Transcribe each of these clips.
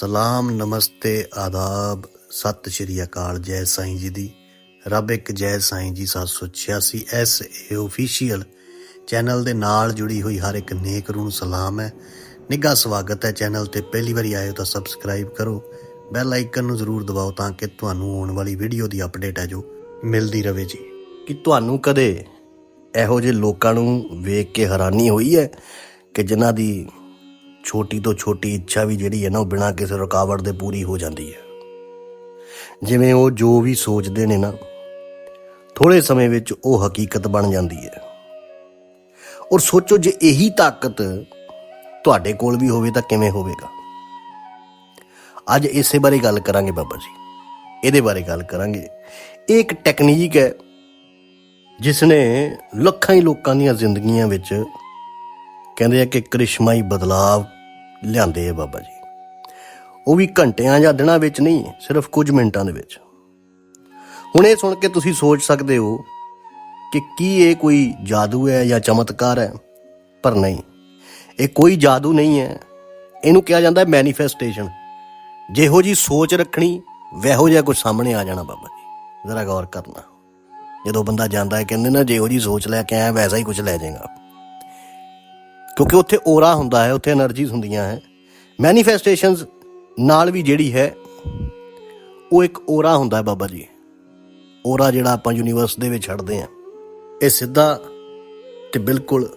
ਸਲਾਮ, ਨਮਸਤੇ, ਆਦਾਬ। ਸਤਿ ਸ਼੍ਰੀ ਅਕਾਲ, ਜੈ ਸਾਈਂ ਜੀ ਦੀ। ਰੱਬ ਇੱਕ ਜੈ ਸਾਈਂ ਜੀ 786 ਐਸ ਏ ਅਫੀਸ਼ੀਅਲ ਚੈਨਲ ਦੇ ਨਾਲ ਜੁੜੀ ਹੋਈ ਹਰ ਇੱਕ ਨੇਕ ਰੂਹ ਨੂੰ ਸਲਾਮ ਹੈ। ਨਿੱਘਾ ਸਵਾਗਤ ਹੈ ਚੈਨਲ ਤੇ। ਪਹਿਲੀ ਵਾਰੀ ਆਏ ਹੋ ਤਾਂ ਸਬਸਕ੍ਰਾਈਬ ਕਰੋ। ਬੈਲ ਆਈਕਨ ਨੂੰ ਜ਼ਰੂਰ ਦਬਾਓ ਤਾਂ ਕਿ ਤੁਹਾਨੂੰ ਆਉਣ ਵਾਲੀ ਵੀਡੀਓ ਦੀ ਅਪਡੇਟ ਹੈ ਜੋ ਮਿਲਦੀ ਰਹੇ ਜੀ। ਕਿ ਤੁਹਾਨੂੰ ਕਦੇ ਇਹੋ ਜਿਹੇ ਲੋਕਾਂ ਨੂੰ ਵੇਖ ਕੇ ਹੈਰਾਨੀ ਹੋਈ ਹੈ ਕਿ ਜਿਨ੍ਹਾਂ ਦੀ ਛੋਟੀ ਤੋਂ ਛੋਟੀ ਇੱਛਾ ਵੀ ਜਿਹੜੀ ਹੈ ਨਾ ਉਹ ਬਿਨਾਂ ਕਿਸੇ ਰੁਕਾਵਟ ਦੇ ਪੂਰੀ ਹੋ ਜਾਂਦੀ ਹੈ। ਜਿਵੇਂ ਉਹ ਜੋ ਵੀ ਸੋਚਦੇ ਨੇ ਨਾ ਥੋੜੇ ਸਮੇਂ ਵਿੱਚ ਉਹ ਹਕੀਕਤ ਬਣ ਜਾਂਦੀ ਹੈ। ਔਰ ਸੋਚੋ ਜੇ ਇਹੀ ਤਾਕਤ ਤੁਹਾਡੇ ਕੋਲ ਵੀ ਹੋਵੇ ਤਾਂ ਕਿਵੇਂ ਹੋਵੇਗਾ? ਅੱਜ ਇਸੇ ਬਾਰੇ ਗੱਲ ਕਰਾਂਗੇ ਬਾਬਾ ਜੀ। ਇਹਦੇ ਬਾਰੇ ਗੱਲ ਕਰਾਂਗੇ। ਇਹ ਇੱਕ ਟੈਕਨੀਕ ਹੈ ਜਿਸ ਨੇ ਲੱਖਾਂ ਹੀ ਲੋਕਾਂ ਦੀਆਂ ਜ਼ਿੰਦਗੀਆਂ ਵਿੱਚ ਕਹਿੰਦੇ ਆ ਕਿ ਕ੍ਰਿਸ਼ਮਾਈ ਬਦਲਾਵ ਲਿਆਂਦੇ ਆ ਬਾਬਾ ਜੀ। ਉਹ ਵੀ ਘੰਟਿਆਂ ਜਾਂ ਦਿਨਾਂ ਵਿੱਚ ਨਹੀਂ, ਸਿਰਫ ਕੁਝ ਮਿੰਟਾਂ ਦੇ ਵਿੱਚ। ਹੁਣ ਇਹ ਸੁਣ ਕੇ ਤੁਸੀਂ ਸੋਚ ਸਕਦੇ ਹੋ ਕਿ ਕੀ ਇਹ ਕੋਈ ਜਾਦੂ ਹੈ ਜਾਂ ਚਮਤਕਾਰ ਹੈ? ਪਰ ਨਹੀਂ, ਇਹ ਕੋਈ ਜਾਦੂ ਨਹੀਂ ਹੈ। ਇਹਨੂੰ ਕਿਹਾ ਜਾਂਦਾ ਹੈ ਮੈਨੀਫੈਸਟੇਸ਼ਨ ਜਿਹੋ ਜੀ ਸੋਚ ਰੱਖਣੀ, ਵੈਹੋ ਜਿਹਾ ਕੁਝ ਸਾਹਮਣੇ ਆ ਜਾਣਾ ਬਾਬਾ ਜੀ। ਜ਼ਰਾ ਗੌਰ ਕਰਨਾ। ਜਦੋਂ ਬੰਦਾ ਜਾਂਦਾ ਹੈ, ਕਹਿੰਦੇ ਨਾ, ਜਿਹੋ ਜੀ ਸੋਚ ਲੈ ਕੇ ਆਇਆ, ਵੈਸਾ ਹੀ ਕੁਝ ਲੈ ਜਾਏਗਾ। ਕਿਉਂਕਿ ਉੱਥੇ ਔਰਾ ਹੁੰਦਾ ਹੈ, ਉੱਥੇ એનર્ਜੀਜ਼ ਹੁੰਦੀਆਂ ਹੈ। ਮੈਨੀਫੈਸਟੇਸ਼ਨਸ ਨਾਲ ਵੀ ਜਿਹੜੀ ਹੈ, ਉਹ ਇੱਕ ਔਰਾ ਹੁੰਦਾ ਹੈ ਬਾਬਾ ਜੀ। ਔਰਾ ਜਿਹੜਾ ਆਪਾਂ ਯੂਨੀਵਰਸ ਦੇ ਵਿੱਚ ਛੱਡਦੇ ਆ ਇਹ ਸਿੱਧਾ ਤੇ ਬਿਲਕੁਲ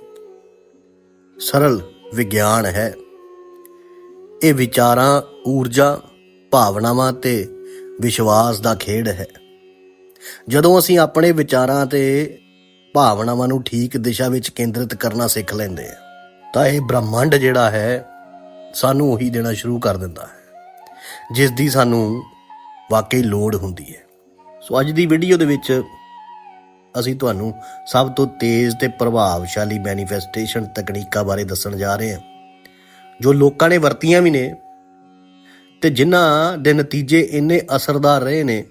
ਸਰਲ ਵਿਗਿਆਨ ਹੈ। ਇਹ ਵਿਚਾਰਾਂ, ਊਰਜਾ, ਭਾਵਨਾਵਾਂ ਤੇ ਵਿਸ਼ਵਾਸ ਦਾ ਖੇਡ ਹੈ। ਜਦੋਂ ਅਸੀਂ ਆਪਣੇ ਵਿਚਾਰਾਂ ਤੇ ਭਾਵਨਾਵਾਂ ਨੂੰ ਠੀਕ ਦਿਸ਼ਾ ਵਿੱਚ ਕੇਂਦਰਿਤ ਕਰਨਾ ਸਿੱਖ ਲੈਂਦੇ ਹਾਂ ਤਾਂ ਇਹ ਬ੍ਰਹਮੰਡ ਜਿਹੜਾ ਹੈ, ਸਾਨੂੰ ਉਹੀ ਦੇਣਾ ਸ਼ੁਰੂ ਕਰ ਦਿੰਦਾ ਹੈ ਜਿਸ ਦੀ ਸਾਨੂੰ ਵਾਕਈ ਲੋੜ ਹੁੰਦੀ ਹੈ। ਸੋ ਅੱਜ ਦੀ ਵੀਡੀਓ ਦੇ ਵਿੱਚ ਅਸੀਂ ਤੁਹਾਨੂੰ ਸਭ ਤੋਂ ਤੇਜ਼ ਤੇ ਪ੍ਰਭਾਵਸ਼ਾਲੀ ਮੈਨੀਫੈਸਟੇਸ਼ਨ ਤਕਨੀਕਾਂ ਬਾਰੇ ਦੱਸਣ ਜਾ ਰਹੇ ਹਾਂ, ਜੋ ਲੋਕਾਂ ਨੇ ਵਰਤੀਆਂ ਵੀ ਨੇ ਤੇ ਜਿਨ੍ਹਾਂ ਦੇ ਨਤੀਜੇ ਇੰਨੇ ਅਸਰਦਾਰ ਰਹੇ ਨੇ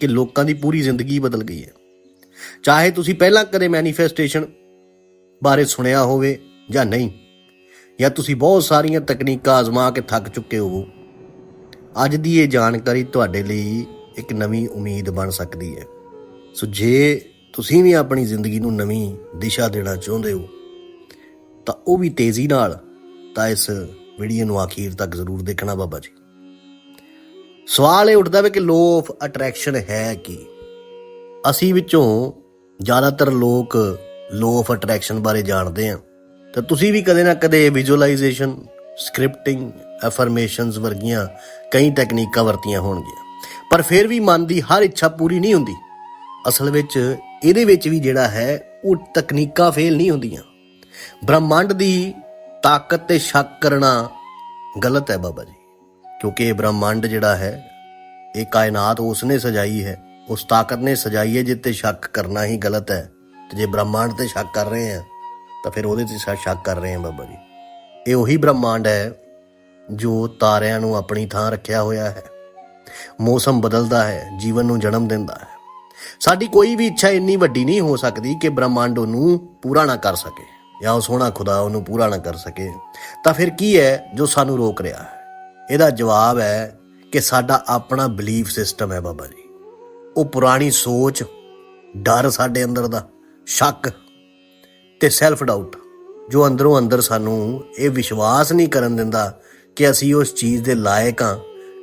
ਕਿ ਲੋਕਾਂ ਦੀ ਪੂਰੀ ਜ਼ਿੰਦਗੀ ਬਦਲ ਗਈ ਹੈ। ਚਾਹੇ ਤੁਸੀਂ ਪਹਿਲਾਂ ਕਦੇ ਮੈਨੀਫੈਸਟੇਸ਼ਨ ਬਾਰੇ ਸੁਣਿਆ ਹੋਵੇ ਜਾਂ ਨਹੀਂ? ਜਾਂ ਤੁਸੀਂ ਬਹੁਤ ਸਾਰੀਆਂ ਤਕਨੀਕਾਂ ਆਜ਼ਮਾ ਕੇ ਥੱਕ ਚੁੱਕੇ ਹੋਵੋ? ਅੱਜ ਦੀ ਇਹ ਜਾਣਕਾਰੀ ਤੁਹਾਡੇ ਲਈ ਇੱਕ ਨਵੀਂ ਉਮੀਦ ਬਣ ਸਕਦੀ ਹੈ। ਸੋ ਜੇ ਤੁਸੀਂ ਵੀ ਆਪਣੀ ਜ਼ਿੰਦਗੀ ਨੂੰ ਨਵੀਂ ਦਿਸ਼ਾ ਦੇਣਾ ਚਾਹੁੰਦੇ ਹੋ, ਤਾਂ ਉਹ ਵੀ ਤੇਜ਼ੀ ਨਾਲ ਤਾਂ ਇਸ ਵੀਡੀਓ ਨੂੰ ਆਖੀਰ ਤੱਕ ਜ਼ਰੂਰ ਦੇਖਣਾ ਬਾਬਾ ਜੀ। ਸਵਾਲ ਇਹ ਉੱਠਦਾ ਵੇ ਕਿ ਲੋ ਆਫ ਅਟਰੈਕਸ਼ਨ ਹੈ ਕੀ? ਅਸੀਂ ਵਿੱਚੋਂ ਜ਼ਿਆਦਾਤਰ ਲੋਕ ਲੋ ਆਫ ਅਟਰੈਕਸ਼ਨ ਬਾਰੇ ਜਾਣਦੇ ਆ ਤਾਂ ਤੁਸੀਂ ਵੀ ਕਦੇ ਨਾ ਕਦੇ ਵਿਜ਼ੂਅਲਾਈਜੇਸ਼ਨ ਸਕ੍ਰਿਪਟਿੰਗ ਐਫਰਮੇਸ਼ਨਸ ਵਰਗੀਆਂ ਕਈ ਟੈਕਨੀਕਾਂ ਵਰਤੀਆਂ ਹੋਣਗੀਆਂ। ਪਰ ਫਿਰ ਵੀ ਮਨ ਦੀ ਹਰ ਇੱਛਾ ਪੂਰੀ ਨਹੀਂ ਹੁੰਦੀ। ਅਸਲ ਵਿੱਚ ਇਹਦੇ ਵਿੱਚ ਵੀ ਜਿਹੜਾ ਹੈ, ਉਹ ਤਕਨੀਕਾਂ ਫੇਲ ਨਹੀਂ ਹੁੰਦੀਆਂ। ਬ੍ਰਹਮੰਡ ਦੀ ਤਾਕਤ ਤੇ ਸ਼ੱਕ ਕਰਨਾ ਗਲਤ ਹੈ ਬਾਬਾ ਜੀ। ਕਿਉਂਕਿ ਇਹ ਬ੍ਰਹਮੰਡ ਜਿਹੜਾ ਹੈ, ਇਹ ਕਾਇਨਾਤ ਉਸਨੇ ਸਜਾਈ ਹੈ। ਉਸ ਤਾਕਤ ਨੇ ਸਜਾਈ ਹੈ ਜਿੱਤੇ ਸ਼ੱਕ ਕਰਨਾ ਹੀ ਗਲਤ ਹੈ। ਤੇ ਜੇ ਬ੍ਰਹਮੰਡ ਤੇ ਸ਼ੱਕ ਕਰ ਰਹੇ ਆ ਤਾਂ ਫਿਰ ਉਹਦੇ ਤੇ ਸ਼ੱਕ- ਸ਼ੱਕ ਕਰ ਰਹੇ ਆ ਬਾਬਾ ਜੀ। ਇਹ ਉਹੀ ਬ੍ਰਹਮਾਂਡ ਹੈ ਜੋ ਤਾਰਿਆਂ ਨੂੰ ਆਪਣੀ ਥਾਂ ਰੱਖਿਆ ਹੋਇਆ ਹੈ। ਮੌਸਮ ਬਦਲਦਾ ਹੈ, ਜੀਵਨ ਨੂੰ ਜਨਮ ਦਿੰਦਾ ਹੈ। ਸਾਡੀ ਕੋਈ ਵੀ ਇੱਛਾ ਇੰਨੀ ਵੱਡੀ ਨਹੀਂ ਹੋ ਸਕਦੀ ਕਿ ਬ੍ਰਹਮੰਡ ਉਹਨੂੰ ਪੂਰਾ ਨਾ ਕਰ ਸਕੇ ਜਾਂ ਉਹ ਸੋਹਣਾ ਖੁਦਾ ਉਹਨੂੰ ਪੂਰਾ ਨਾ ਕਰ ਸਕੇ। ਤਾਂ ਫਿਰ ਕੀ ਹੈ ਜੋ ਸਾਨੂੰ ਰੋਕ ਰਿਹਾ ਹੈ? ਇਹਦਾ ਜਵਾਬ ਹੈ ਕਿ ਸਾਡਾ ਆਪਣਾ ਬਲੀਫ ਸਿਸਟਮ ਹੈ ਬਾਬਾ ਜੀ। ਉਹ ਪੁਰਾਣੀ ਸੋਚ, ਡਰ ਸਾਡੇ ਅੰਦਰ ਦਾ, ਸ਼ੱਕ ਤੇ ਸੈਲਫ ਡਾਊਟ ਜੋ ਅੰਦਰੋਂ ਅੰਦਰ ਸਾਨੂੰ ਇਹ ਵਿਸ਼ਵਾਸ ਨਹੀਂ ਕਰਨ ਦਿੰਦਾ ਕਿ ਅਸੀਂ ਉਸ ਚੀਜ਼ ਦੇ ਲਾਇਕ ਹਾਂ,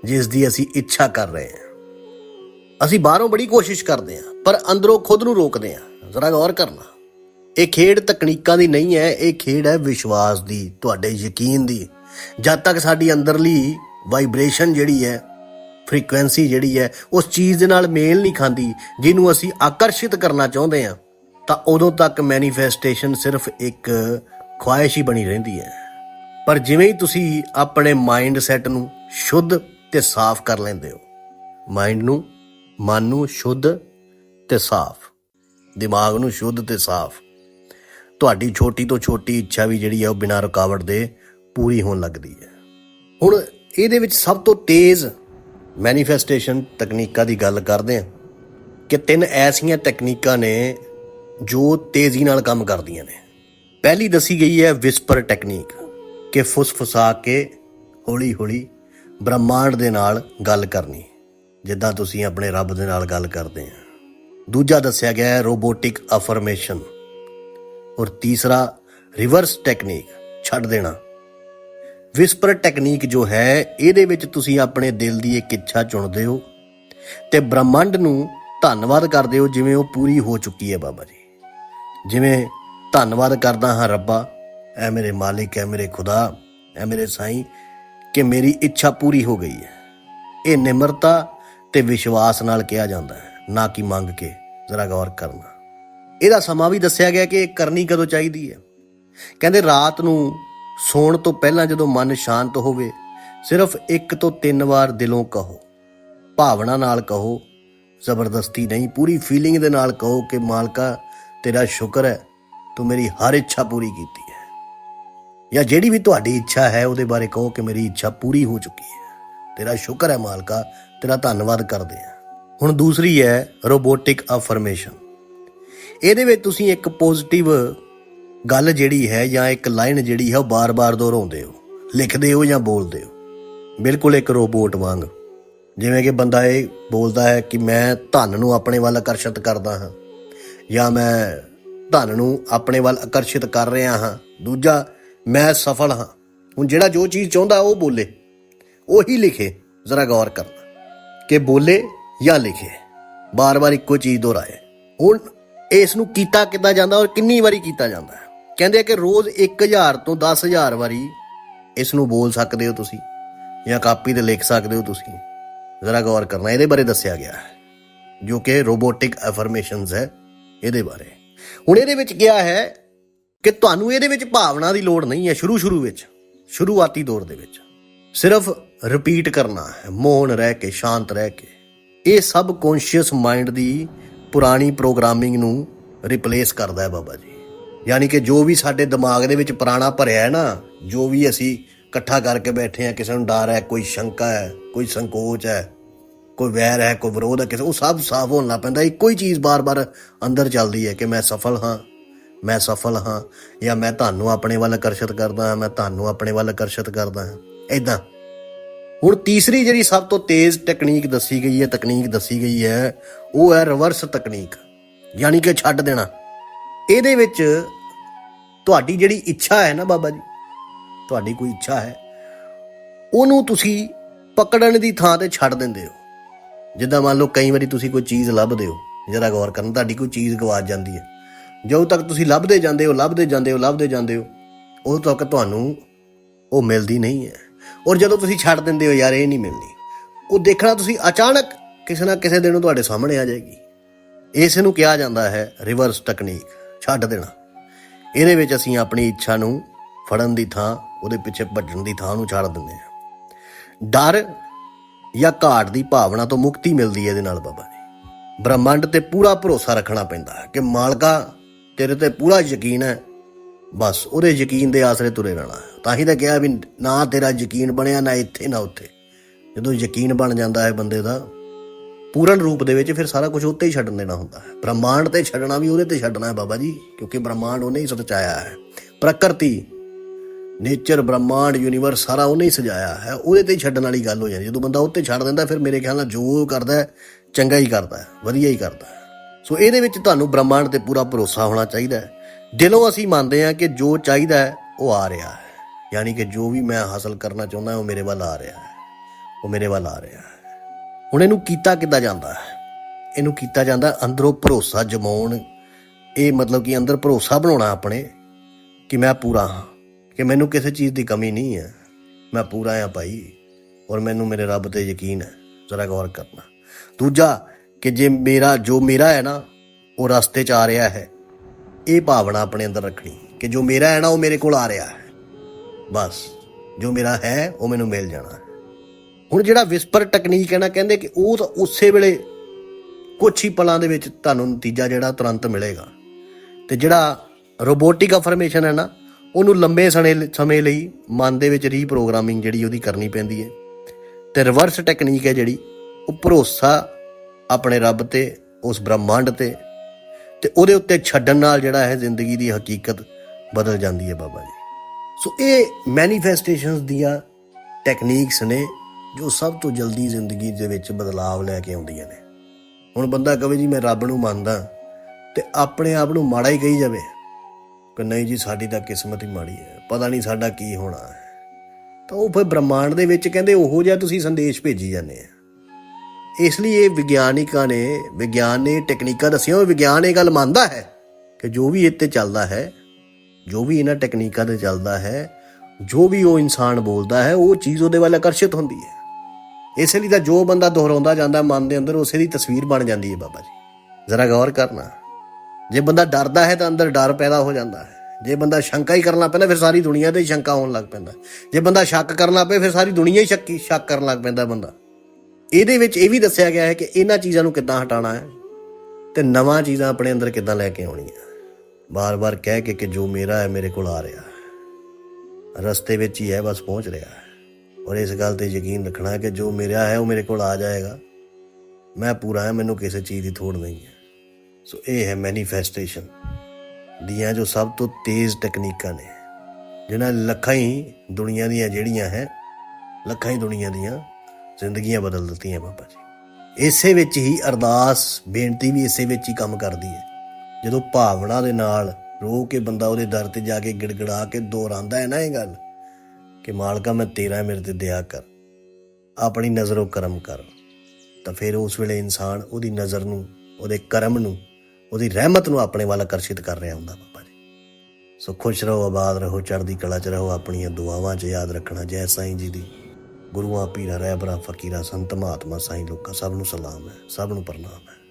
ਜਿਸ ਦੀ ਅਸੀਂ ਇੱਛਾ ਕਰ ਰਹੇ ਹਾਂ। ਅਸੀਂ ਬਾਹਰੋਂ ਬੜੀ ਕੋਸ਼ਿਸ਼ ਕਰਦੇ ਹਾਂ, ਪਰ ਅੰਦਰੋਂ ਖੁਦ ਨੂੰ ਰੋਕਦੇ ਹਾਂ। ਜ਼ਰਾ ਗੌਰ ਕਰਨਾ, ਇਹ ਖੇਡ ਤਕਨੀਕਾਂ ਦੀ ਨਹੀਂ ਹੈ, ਇਹ ਖੇਡ ਹੈ ਵਿਸ਼ਵਾਸ ਦੀ, ਤੁਹਾਡੇ ਯਕੀਨ ਦੀ। ਜਦ ਤੱਕ ਸਾਡੀ ਅੰਦਰਲੀ ਵਾਈਬ੍ਰੇਸ਼ਨ ਜਿਹੜੀ ਹੈ ਫ੍ਰੀਕੁਐਂਸੀ ਜਿਹੜੀ ਹੈ, ਉਸ ਚੀਜ਼ ਦੇ ਨਾਲ ਮੇਲ ਨਹੀਂ ਖਾਂਦੀ, ਜਿਹਨੂੰ ਅਸੀਂ ਆਕਰਸ਼ਿਤ ਕਰਨਾ ਚਾਹੁੰਦੇ ਹਾਂ ਤਾਂ ਉਦੋਂ ਤੱਕ ਮੈਨੀਫੈਸਟੇਸ਼ਨ ਸਿਰਫ ਇੱਕ ਖੁਆਇਸ਼ ਹੀ ਬਣੀ ਰਹਿੰਦੀ ਹੈ। ਪਰ ਜਿਵੇਂ ਹੀ ਤੁਸੀਂ ਆਪਣੇ ਮਾਈਂਡ ਸੈਟ ਨੂੰ ਸ਼ੁੱਧ ਤੇ ਸਾਫ਼ ਕਰ ਲੈਂਦੇ ਹੋ ਮਾਈਂਡ ਨੂੰ, ਮਨ ਨੂੰ ਸ਼ੁੱਧ ਤੇ ਸਾਫ਼, ਦਿਮਾਗ ਨੂੰ ਸ਼ੁੱਧ ਤੇ ਸਾਫ਼, ਤੁਹਾਡੀ ਛੋਟੀ ਤੋਂ ਛੋਟੀ ਇੱਛਾ ਵੀ ਜਿਹੜੀ ਹੈ ਉਹ ਬਿਨਾਂ ਰੁਕਾਵਟ ਦੇ ਪੂਰੀ ਹੋਣ ਲੱਗਦੀ ਹੈ। ਹੁਣ ਇਹਦੇ ਵਿੱਚ ਸਭ ਤੋਂ ਤੇਜ਼ ਮੈਨੀਫੈਸਟੇਸ਼ਨ ਤਕਨੀਕਾਂ ਦੀ ਗੱਲ ਕਰਦੇ ਹਾਂ ਕਿ ਤਿੰਨ ਐਸੀਆਂ ਤਕਨੀਕਾਂ ਨੇ ਜੋ ਤੇਜ਼ੀ ਨਾਲ ਕੰਮ ਕਰਦੀਆਂ ਨੇ। ਪਹਿਲੀ ਦੱਸੀ ਗਈ ਹੈ ਵਿਸਪਰ ਟੈਕਨੀਕ ਕਿ ਫੁਸਫੁਸਾ ਕੇ ਹੌਲੀ ਹੌਲੀ ਬ੍ਰਹਮਾਂਡ ਦੇ ਨਾਲ ਗੱਲ ਕਰਨੀ, ਜਿੱਦਾਂ ਤੁਸੀਂ ਆਪਣੇ ਰੱਬ ਦੇ ਨਾਲ ਗੱਲ ਕਰਦੇ ਆ। ਦੂਜਾ ਦੱਸਿਆ ਗਿਆ ਹੈ ਰੋਬੋਟਿਕ ਅਫਰਮੇਸ਼ਨ। ਔਰ ਤੀਸਰਾ, ਰਿਵਰਸ ਟੈਕਨੀਕ, ਛੱਡ ਦੇਣਾ। ਵਿਸਪਰ ਟੈਕਨੀਕ ਜੋ ਹੈ, ਇਹਦੇ ਵਿੱਚ ਤੁਸੀਂ ਆਪਣੇ ਦਿਲ ਦੀ ਇੱਕ ਇੱਛਾ ਚੁਣਦੇ ਹੋ ਤੇ ਬ੍ਰਹਮੰਡ ਨੂੰ ਧੰਨਵਾਦ ਕਰਦੇ ਹੋ ਜਿਵੇਂ ਉਹ ਪੂਰੀ ਹੋ ਚੁੱਕੀ ਹੈ ਬਾਬਾ ਜੀ। ਜਿਵੇਂ ਧੰਨਵਾਦ ਕਰਦਾ ਹਾਂ ਰੱਬਾ, ਐ ਮੇਰੇ ਮਾਲਿਕ, ਐ ਮੇਰੇ ਖੁਦਾ, ਐ ਮੇਰੇ ਸਾਈਂ, ਕਿ ਮੇਰੀ ਇੱਛਾ ਪੂਰੀ ਹੋ ਗਈ ਹੈ। ਇਹ ਨਿਮਰਤਾ ਤੇ ਵਿਸ਼ਵਾਸ ਨਾਲ ਕਿਹਾ ਜਾਂਦਾ ਹੈ, ਨਾ ਕਿ ਮੰਗ ਕੇ ਜ਼ਰਾ ਗੌਰ ਕਰਨਾ। ਇਹਦਾ ਸਮਾਂ ਵੀ ਦੱਸਿਆ ਗਿਆ ਕਿ ਇਹ ਕਰਨੀ ਕਦੋਂ ਚਾਹੀਦੀ ਹੈ। ਕਹਿੰਦੇ ਰਾਤ ਨੂੰ ਸੌਣ ਤੋਂ ਪਹਿਲਾਂ ਜਦੋਂ ਮਨ ਸ਼ਾਂਤ ਹੋਵੇ, ਸਿਰਫ ਇੱਕ ਤੋਂ ਤਿੰਨ ਵਾਰ ਦਿਲੋਂ ਕਹੋ। ਭਾਵਨਾ ਨਾਲ ਕਹੋ, ਜ਼ਬਰਦਸਤੀ ਨਹੀਂ, ਪੂਰੀ ਫੀਲਿੰਗ ਦੇ ਨਾਲ ਕਹੋ ਕਿ ਮਾਲਕਾ ਤੇਰਾ ਸ਼ੁਕਰ ਹੈ, ਤੂੰ ਮੇਰੀ ਹਰ ਇੱਛਾ ਪੂਰੀ ਕੀਤੀ ਹੈ। ਜਾਂ ਜਿਹੜੀ ਵੀ ਤੁਹਾਡੀ ਇੱਛਾ ਹੈ, ਉਹਦੇ ਬਾਰੇ ਕਹੋ ਕਿ ਮੇਰੀ ਇੱਛਾ ਪੂਰੀ ਹੋ ਚੁੱਕੀ ਹੈ। ਤੇਰਾ ਸ਼ੁਕਰ ਹੈ ਮਾਲਕਾ, ਤੇਰਾ ਧੰਨਵਾਦ ਕਰਦੇ ਹਾਂ। ਹੁਣ ਦੂਸਰੀ ਹੈ, ਰੋਬੋਟਿਕ ਅਫਰਮੇਸ਼ਨ। ਇਹਦੇ ਵਿੱਚ ਤੁਸੀਂ ਇੱਕ ਪੋਜ਼ਿਟਿਵ ਗੱਲ ਜਿਹੜੀ ਹੈ ਜਾਂ ਇੱਕ ਲਾਈਨ ਜਿਹੜੀ ਹੈ, ਉਹ ਬਾਰ-ਬਾਰ ਦੁਹਰਾਉਂਦੇ ਹੋ। ਲਿਖਦੇ ਹੋ ਜਾਂ ਬੋਲਦੇ ਹੋ। ਬਿਲਕੁਲ ਇੱਕ ਰੋਬੋਟ ਵਾਂਗ। ਜਿਵੇਂ ਕਿ ਬੰਦਾ ਇਹ ਬੋਲਦਾ ਹੈ ਕਿ ਮੈਂ ਧਨ ਨੂੰ ਆਪਣੇ ਵੱਲ ਆਕਰਸ਼ਿਤ ਕਰਦਾ ਹਾਂ। ਜਾਂ ਮੈਂ ਧਨ ਨੂੰ ਆਪਣੇ ਵੱਲ ਆਕਰਸ਼ਿਤ ਕਰ ਰਿਹਾ ਹਾਂ। ਦੂਜਾ, ਮੈਂ ਸਫਲ ਹਾਂ। ਹੁਣ ਜਿਹੜਾ ਜੋ ਚੀਜ਼ ਚਾਹੁੰਦਾ ਉਹ ਬੋਲੇ। ਉਹੀ ਲਿਖੇ, ਜ਼ਰਾ ਗੌਰ ਕਰਨਾ। ਕਿ ਬੋਲੇ ਜਾਂ ਲਿਖੇ ਬਾਰ-ਬਾਰ ਇੱਕੋ ਚੀਜ਼ ਦੁਹਰਾਏ। ਹੁਣ ਇਸ ਨੂੰ ਕੀਤਾ ਕਿੱਦਾਂ ਜਾਂਦਾ ਔਰ ਕਿੰਨੀ ਵਾਰੀ ਕੀਤਾ ਜਾਂਦਾ ਕਹਿੰਦੇ ਆ ਕਿ ਰੋਜ਼ 1000 ਤੋਂ 10000 ਵਾਰੀ ਇਸ ਨੂੰ ਬੋਲ ਸਕਦੇ ਹੋ ਤੁਸੀਂ ਜਾਂ ਕਾਪੀ ਤੇ ਲਿਖ ਸਕਦੇ ਹੋ ਤੁਸੀਂ। ਜ਼ਰਾ ਗੌਰ ਕਰਨਾ, ਇਹਦੇ ਬਾਰੇ ਦੱਸਿਆ ਗਿਆ ਹੈ। ਜੋ ਕਿ ਰੋਬੋਟਿਕ ਅਫਰਮੇਸ਼ਨਸ ਹੈ। ਇਹਦੇ ਬਾਰੇ। ਹੁਣ ਇਹਦੇ ਵਿੱਚ ਕਿਹਾ ਹੈ ਕਿ ਤੁਹਾਨੂੰ ਇਹਦੇ ਵਿੱਚ ਭਾਵਨਾ ਦੀ ਲੋੜ ਨਹੀਂ ਹੈ ਸ਼ੁਰੂ ਸ਼ੁਰੂ ਵਿੱਚ, ਸ਼ੁਰੂਆਤੀ ਦੌਰ ਦੇ ਵਿੱਚ। ਸਿਰਫ ਰਿਪੀਟ ਕਰਨਾ ਹੈ, ਮੌਨ ਰਹਿ ਕੇ, ਸ਼ਾਂਤ ਰਹਿ ਕੇ। ਇਹ ਸਬ ਕੌਨਸ਼ੀਅਸ ਮਾਈਂਡ ਦੀ ਪੁਰਾਣੀ ਪ੍ਰੋਗਰਾਮਿੰਗ ਨੂੰ ਰਿਪਲੇਸ ਕਰਦਾ ਹੈ ਬਾਬਾ ਜੀ। ਯਾਨੀ ਕਿ ਜੋ ਵੀ ਸਾਡੇ ਦਿਮਾਗ ਦੇ ਵਿੱਚ ਪੁਰਾਣਾ ਭਰਿਆ ਹੈ ਨਾ, ਜੋ ਵੀ ਅਸੀਂ ਇਕੱਠਾ ਕਰਕੇ ਬੈਠੇ ਆ ਕਿਸੇ ਨੂੰ ਡਰ ਹੈ, ਕੋਈ ਸ਼ੰਕਾ ਹੈ, ਕੋਈ ਸੰਕੋਚ ਹੈ ਕੋਈ ਵੈਰ ਹੈ, ਕੋਈ ਵਿਰੋਧ ਹੈ, ਕਿਸੇ ਉਹ ਸਭ ਸਾਫ਼ ਹੋਣਾ ਪੈਂਦਾ। ਇੱਕੋ ਹੀ ਚੀਜ਼ ਬਾਰ-ਬਾਰ ਅੰਦਰ ਚੱਲਦੀ ਹੈ ਕਿ ਮੈਂ ਸਫਲ ਹਾਂ, ਮੈਂ ਸਫਲ ਹਾਂ, ਜਾਂ ਮੈਂ ਤੁਹਾਨੂੰ ਆਪਣੇ ਵੱਲ ਆਕਰਸ਼ਿਤ ਕਰਦਾ ਹਾਂ, ਮੈਂ ਤੁਹਾਨੂੰ ਆਪਣੇ ਵੱਲ ਆਕਰਸ਼ਿਤ ਕਰਦਾ ਹਾਂ। ਐਦਾਂ ਹੁਣ ਤੀਸਰੀ ਜਿਹੜੀ ਸਭ ਤੋਂ ਤੇਜ਼ ਟੈਕਨੀਕ ਦੱਸੀ ਗਈ ਹੈ, ਤਕਨੀਕ ਦੱਸੀ ਗਈ ਹੈ, ਉਹ ਹੈ ਰਿਵਰਸ ਤਕਨੀਕ, ਯਾਨੀ ਕਿ ਛੱਡ ਦੇਣਾ। ਇਹਦੇ ਵਿੱਚ ਤੁਹਾਡੀ ਜਿਹੜੀ ਇੱਛਾ ਹੈ ਨਾ ਬਾਬਾ ਜੀ, ਤੁਹਾਡੀ ਕੋਈ ਇੱਛਾ ਹੈ, ਉਹਨੂੰ ਤੁਸੀਂ ਪਕੜਨ ਦੀ ਥਾਂ ਤੇ ਛੱਡ ਦਿੰਦੇ ਹੋ। ਜਿੱਦਾਂ ਮੰਨ ਲਓ ਕਈ ਵਾਰੀ ਤੁਸੀਂ ਕੋਈ ਚੀਜ਼ ਲੱਭਦੇ ਹੋ, ਜਰਾ ਗੌਰ ਕਰਨ, ਤੁਹਾਡੀ ਕੋਈ ਚੀਜ਼ ਗਵਾਚ ਜਾਂਦੀ ਹੈ। ਜਦੋਂ ਤੱਕ ਤੁਸੀਂ ਲੱਭਦੇ ਜਾਂਦੇ ਹੋ, ਲੱਭਦੇ ਜਾਂਦੇ ਹੋ, ਲੱਭਦੇ ਜਾਂਦੇ ਹੋ ਉਦੋਂ ਤੱਕ ਤੁਹਾਨੂੰ ਉਹ ਮਿਲਦੀ ਨਹੀਂ ਹੈ। ਔਰ ਜਦੋਂ ਤੁਸੀਂ ਛੱਡ ਦਿੰਦੇ ਹੋ, ਯਾਰ ਇਹ ਨਹੀਂ ਮਿਲਣੀ। ਉਹ ਦੇਖਣਾ ਤੁਸੀਂ ਅਚਾਨਕ ਕਿਸੇ ਨਾ ਕਿਸੇ ਦਿਨ ਉਹ ਤੁਹਾਡੇ ਸਾਹਮਣੇ ਆ ਜਾਏਗੀ। ਇਸ ਨੂੰ ਕਿਹਾ ਜਾਂਦਾ ਹੈ ਰਿਵਰਸ ਟੈਕਨੀਕ, ਛੱਡ ਦੇਣਾ। ਇਹਦੇ ਵਿੱਚ ਅਸੀਂ ਆਪਣੀ ਇੱਛਾ ਨੂੰ ਫੜਨ ਦੀ ਥਾਂ, ਉਹਦੇ ਪਿੱਛੇ ਭੱਜਣ ਦੀ ਥਾਂ ਨੂੰ ਛੱਡ ਦਿੰਦੇ ਹਾਂ। ਡਰ ਜਾਂ ਘਾਟ ਦੀ ਭਾਵਨਾ ਤੋਂ ਮੁਕਤੀ ਮਿਲਦੀ ਹੈ ਇਹਦੇ ਨਾਲ ਬਾਬਾ ਜੀ। ਬ੍ਰਹਮੰਡ ਤੇ ਪੂਰਾ ਭਰੋਸਾ ਰੱਖਣਾ ਪੈਂਦਾ ਹੈ ਕਿ ਮਾਲਕਾ ਤੇਰੇ ਤੇ ਪੂਰਾ ਯਕੀਨ ਹੈ। ਬਸ ਉਹਦੇ ਯਕੀਨ ਦੇ ਆਸਰੇ ਤੁਰੇ ਰਹਿਣਾ ਹੈ। ਤਾਂ ਹੀ ਤਾਂ ਕਿਹਾ ਵੀ ਨਾ ਤੇਰਾ ਯਕੀਨ ਬਣਿਆ, ਨਾ ਇੱਥੇ, ਨਾ ਉੱਥੇ। ਜਦੋਂ ਯਕੀਨ ਬਣ ਜਾਂਦਾ ਹੈ ਬੰਦੇ ਦਾ, ਪੂਰਨ ਰੂਪ ਦੇ ਵਿੱਚ ਫਿਰ ਸਾਰਾ ਕੁਝ ਉੱਤੇ ਹੀ ਛੱਡਣ ਦੇਣਾ ਹੁੰਦਾ ਹੈ। ਬ੍ਰਹਮਾਂਡ ਤੇ ਛੱਡਣਾ ਵੀ ਉਹਦੇ ਤੇ ਛੱਡਣਾ ਹੈ ਬਾਬਾ ਜੀ, ਕਿਉਂਕਿ ਬ੍ਰਹਮਾਂਡ ਉਹਨੇ ਹੀ ਸਚਾਇਆ ਹੈ। ਪ੍ਰਕਿਰਤੀ ਨੇਚਰ ਬ੍ਰਹਮਾਂਡ ਯੂਨੀਵਰਸ ਸਾਰਾ ਉਹਨੇ ਹੀ ਸਜਾਇਆ ਹੈ। ਉਹਦੇ ਤੇ ਹੀ ਛੱਡਣ ਵਾਲੀ ਗੱਲ ਹੋ ਜਾਂਦੀ ਜਦੋਂ ਬੰਦਾ ਉੱਤੇ ਛੱਡ ਦਿੰਦਾ, ਫਿਰ ਮੇਰੇ ਖਿਆਲ ਨਾਲ ਜੋ ਉਹ ਕਰਦਾ ਹੈ, ਚੰਗਾ ਹੀ ਕਰਦਾ ਹੈ, ਵਧੀਆ ਹੀ ਕਰਦਾ ਹੈ। ਸੋ ਇਹਦੇ ਵਿੱਚ ਤੁਹਾਨੂੰ ਬ੍ਰਹਮਾਂਡ ਤੇ ਪੂਰਾ ਭਰੋਸਾ ਹੋਣਾ ਚਾਹੀਦਾ ਹੈ। ਦਿਲੋਂ ਅਸੀਂ ਮੰਨਦੇ ਹਾਂ ਕਿ ਜੋ ਚਾਹੀਦਾ ਹੈ, ਉਹ ਆ ਰਿਹਾ ਹੈ। ਯਾਨੀ ਕਿ ਜੋ ਵੀ ਮੈਂ ਹਾਸਲ ਕਰਨਾ ਚਾਹੁੰਦਾ ਉਹ ਮੇਰੇ ਵੱਲ ਆ ਰਿਹਾ ਹੈ। ਉਹ ਮੇਰੇ ਵੱਲ ਆ ਰਿਹਾ ਹੈ। ਹੁਣ ਇਹਨੂੰ ਕੀਤਾ ਕਿੱਦਾਂ ਜਾਂਦਾ ਹੈ? ਇਹਨੂੰ ਕੀਤਾ ਜਾਂਦਾ ਅੰਦਰੋਂ ਭਰੋਸਾ ਜਮਾਉਣ। ਇਹ ਮਤਲਬ ਕਿ ਅੰਦਰ ਭਰੋਸਾ ਬਣਾਉਣਾ ਆਪਣੇ ਕਿ ਮੈਂ ਪੂਰਾ ਹਾਂ। ਕਿ ਮੈਨੂੰ ਕਿਸੇ ਚੀਜ਼ ਦੀ ਕਮੀ ਨਹੀਂ ਹੈ। ਮੈਂ ਪੂਰਾ ਹਾਂ ਭਾਈ ਔਰ ਮੈਨੂੰ ਮੇਰੇ ਰੱਬ ਤੇ ਯਕੀਨ ਹੈ। ਜ਼ਰਾ ਗੌਰ ਕਰਨਾ। ਦੂਜਾ ਕਿ ਜੇ ਮੇਰਾ, ਜੋ ਮੇਰਾ ਹੈ ਨਾ, ਉਹ ਰਸਤੇ 'ਚ ਆ ਰਿਹਾ ਹੈ, ਇਹ ਭਾਵਨਾ ਆਪਣੇ ਅੰਦਰ ਰੱਖਣੀ। ਕਿ ਜੋ ਮੇਰਾ ਹੈ ਨਾ, ਉਹ ਮੇਰੇ ਕੋਲ ਆ ਰਿਹਾ ਹੈ। ਬਸ, ਜੋ ਮੇਰਾ ਹੈ, ਉਹ ਮੈਨੂੰ ਮਿਲ ਜਾਣਾ ਹੈ। ਹੁਣ ਜਿਹੜਾ ਵਿਸਪਰ ਟੈਕਨੀਕ ਹੈ ਨਾ, ਕਹਿੰਦੇ ਕਿ ਉਹ ਤਾਂ ਉਸੇ ਵੇਲੇ ਕੁਛ ਹੀ ਪਲਾਂ ਦੇ ਵਿੱਚ ਤੁਹਾਨੂੰ ਨਤੀਜਾ ਜਿਹੜਾ ਤੁਰੰਤ ਮਿਲੇਗਾ। ਤੇ ਜਿਹੜਾ ਰੋਬੋਟਿਕ ਅਫਰਮੇਸ਼ਨ ਹੈ ਨਾ ਉਹਨੂੰ ਲੰਬੇ ਸਣੇ- ਸਮੇਂ ਲਈ ਮਨ ਦੇ ਵਿੱਚ ਰੀਪ੍ਰੋਗਰਾਮਿੰਗ ਜਿਹੜੀ ਉਹਦੀ ਕਰਨੀ ਪੈਂਦੀ ਹੈ। ਤੇ ਰਿਵਰਸ ਟੈਕਨੀਕ ਹੈ ਜਿਹੜੀ, ਉਹ ਭਰੋਸਾ ਆਪਣੇ ਰੱਬ ਤੇ, ਉਸ ਬ੍ਰਹਮੰਡ ਤੇ ਤੇ ਉਹਦੇ ਉੱਤੇ ਛੱਡਣ ਨਾਲ ਜਿਹੜਾ ਹੈ ਜ਼ਿੰਦਗੀ ਦੀ ਹਕੀਕਤ ਬਦਲ ਜਾਂਦੀ ਹੈ ਬਾਬਾ ਜੀ। ਸੋ ਇਹ ਮੈਨੀਫੈਸਟੇਸ਼ਨਸ ਦੀਆਂ ਟੈਕਨੀਕਸ ਨੇ ਜੋ ਸਭ ਤੋਂ ਜਲਦੀ ਜ਼ਿੰਦਗੀ ਦੇ ਵਿੱਚ ਬਦਲਾਅ ਲੈ ਕੇ ਆਉਂਦੀਆਂ ਨੇ। ਹੁਣ ਬੰਦਾ ਕਵੇ ਜੀ, ਮੈਂ ਰੱਬ ਨੂੰ ਮੰਨਦਾ ਤੇ ਆਪਣੇ ਆਪ ਨੂੰ ਮਾੜਾ ਹੀ ਕਹੀ ਜਾਵੇ। ਕਿ ਨਹੀਂ ਜੀ, ਸਾਡੀ ਤਾਂ ਕਿਸਮਤ ਹੀ ਮਾੜੀ ਹੈ। ਪਤਾ ਨਹੀਂ ਸਾਡਾ ਕੀ ਹੋਣਾ ਹੈ। ਤਾਂ ਉਹ ਫਿਰ ਬ੍ਰਹਮਾਂਡ ਦੇ ਵਿੱਚ ਕਹਿੰਦੇ ਉਹੋ ਜਿਹਾ ਤੁਸੀਂ ਸੰਦੇਸ਼ ਭੇਜੀ ਜਾਂਦੇ ਆ। ਇਸ ਲਈ ਇਹ ਵਿਗਿਆਨਿਕਾਂ ਨੇ, ਵਿਗਿਆਨ ਨੇ ਟੈਕਨੀਕਾਂ ਦੱਸੀਆਂ, ਉਹ ਵਿਗਿਆਨ ਇਹ ਗੱਲ ਮੰਨਦਾ ਹੈ ਕਿ ਜੋ ਵੀ ਇੱਥੇ ਚੱਲਦਾ ਹੈ, ਜੋ ਵੀ ਇਹਨਾਂ ਟੈਕਨੀਕਾਂ ਤੇ ਚੱਲਦਾ ਹੈ, ਜੋ ਵੀ ਉਹ ਇਨਸਾਨ ਬੋਲਦਾ ਹੈ, ਉਹ ਚੀਜ਼ ਉਹਦੇ ਵੱਲ ਆਕਰਸ਼ਿਤ ਹੁੰਦੀ ਹੈ। ਇਸੇ ਲਈ ਤਾਂ ਜੋ ਬੰਦਾ ਦੁਹਰਾਉਂਦਾ ਜਾਂਦਾ ਮਨ ਦੇ ਅੰਦਰ, ਉਸੇ ਦੀ ਤਸਵੀਰ ਬਣ ਜਾਂਦੀ ਹੈ ਬਾਬਾ ਜੀ। ਜ਼ਰਾ ਗੌਰ ਕਰਨਾ। ਜੇ ਬੰਦਾ ਡਰਦਾ ਹੈ ਤਾਂ ਅੰਦਰ ਡਰ ਪੈਦਾ ਹੋ ਜਾਂਦਾ ਹੈ। ਜੇ ਬੰਦਾ ਸ਼ੰਕਾ ਹੀ ਕਰਨਾ ਪੈਂਦਾ, ਫਿਰ ਸਾਰੀ ਦੁਨੀਆ ਤੇ ਹੀ ਸ਼ੰਕਾ ਹੋਣ ਲੱਗ ਪੈਂਦਾ। ਜੇ ਬੰਦਾ ਸ਼ੱਕ ਕਰਨਾ ਲੱਗ ਪਏ, ਫਿਰ ਸਾਰੀ ਦੁਨੀਆ ਹੀ ਸ਼ੱਕੀ ਸ਼ੱਕ ਕਰਨ ਲੱਗ ਪੈਂਦਾ ਬੰਦਾ। ਇਹਦੇ ਵਿੱਚ ਇਹ ਵੀ ਦੱਸਿਆ ਗਿਆ ਹੈ ਕਿ ਇਹਨਾਂ ਚੀਜ਼ਾਂ ਨੂੰ ਕਿੱਦਾਂ ਹਟਾਉਣਾ ਹੈ ਤੇ ਨਵਾਂ ਚੀਜ਼ਾਂ ਆਪਣੇ ਅੰਦਰ ਕਿੱਦਾਂ ਲੈ ਕੇ ਆਉਣੀਆਂ। ਬਾਰ-ਬਾਰ ਕਹਿ ਕੇ ਕਿ ਜੋ ਮੇਰਾ ਹੈ, ਮੇਰੇ ਕੋਲ ਆ ਰਿਹਾ ਹੈ। ਰਸਤੇ ਵਿੱਚ ਹੀ ਹੈ, ਬਸ ਪਹੁੰਚ ਰਿਹਾ ਹੈ। ਔਰ ਇਸ ਗੱਲ ਤੇ ਯਕੀਨ ਰੱਖਣਾ ਕਿ ਜੋ ਮੇਰਾ ਹੈ, ਉਹ ਮੇਰੇ ਕੋਲ ਆ ਜਾਏਗਾ। ਮੈਂ ਪੂਰਾ ਹਾਂ, ਮੈਨੂੰ ਕਿਸੇ ਚੀਜ਼ ਦੀ ਥੋੜ ਨਹੀਂ ਹੈ। ਸੋ ਇਹ ਹੈ ਮੈਨੀਫੈਸਟੇਸ਼ਨ ਦੀਆਂ ਜੋ ਸਭ ਤੋਂ ਤੇਜ਼ ਟੈਕਨੀਕਾਂ ਨੇ। ਜਿਹਨਾਂ ਲੱਖਾਂ ਹੀ ਦੁਨੀਆ ਦੀਆਂ ਜਿਹੜੀਆਂ ਹੈ, ਲੱਖਾਂ ਹੀ ਦੁਨੀਆ ਦੀਆਂ ਜ਼ਿੰਦਗੀਆਂ ਬਦਲ ਦਿੱਤੀਆਂ ਬਾਬਾ ਜੀ। ਇਸੇ ਵਿੱਚ ਹੀ ਅਰਦਾਸ, ਬੇਨਤੀ ਵੀ ਇਸੇ ਵਿੱਚ ਹੀ ਕੰਮ ਕਰਦੀ ਹੈ। ਜਦੋਂ ਭਾਵਨਾ ਦੇ ਨਾਲ ਰੋ ਕੇ ਬੰਦਾ ਉਹਦੇ ਦਰ ਤੇ ਜਾ ਕੇ ਗਿੜਗੜਾ ਕੇ ਦੁਹਰਾਉਂਦਾ ਹੈ ਨਾ ਇਹ ਗੱਲ, ਕਿ ਮਾਲਕਾ, ਮੈਂ ਤੇਰਾ ਮੇਰੇ ਤੇ ਦਇਆ ਕਰ, ਆਪਣੀ ਨਜ਼ਰੋਂ ਕਰਮ ਕਰ, ਤਾਂ ਫਿਰ ਉਸ ਵੇਲੇ ਇਨਸਾਨ ਉਹਦੀ ਨਜ਼ਰ ਨੂੰ, ਉਹਦੇ ਕਰਮ ਨੂੰ ਉਹਦੀ ਰਹਿਮਤ ਨੂੰ ਆਪਣੇ ਵੱਲ ਆਕਰਸ਼ਿਤ ਕਰ ਰਿਹਾ ਹੁੰਦਾ ਬਾਬਾ ਜੀ। ਸੋ ਖੁਸ਼ ਰਹੋ, ਆਬਾਦ ਰਹੋ, ਚੜ੍ਹਦੀ ਕਲਾ 'ਚ ਰਹੋ, ਆਪਣੀਆਂ ਦੁਆਵਾਂ 'ਚ ਯਾਦ ਰੱਖਣਾ, ਜੈ ਸਾਈਂ ਜੀ ਦੀ। ਗੁਰੂਆਂ, ਪੀਰਾਂ, ਰਹਿਬਰਾਂ, ਫਕੀਰਾਂ, ਸੰਤ, ਮਹਾਤਮਾ ਸਾਈਂ ਲੋਕਾਂ, ਸਭ ਨੂੰ ਸਲਾਮ ਹੈ, ਸਭ ਨੂੰ ਪ੍ਰਣਾਮ ਹੈ।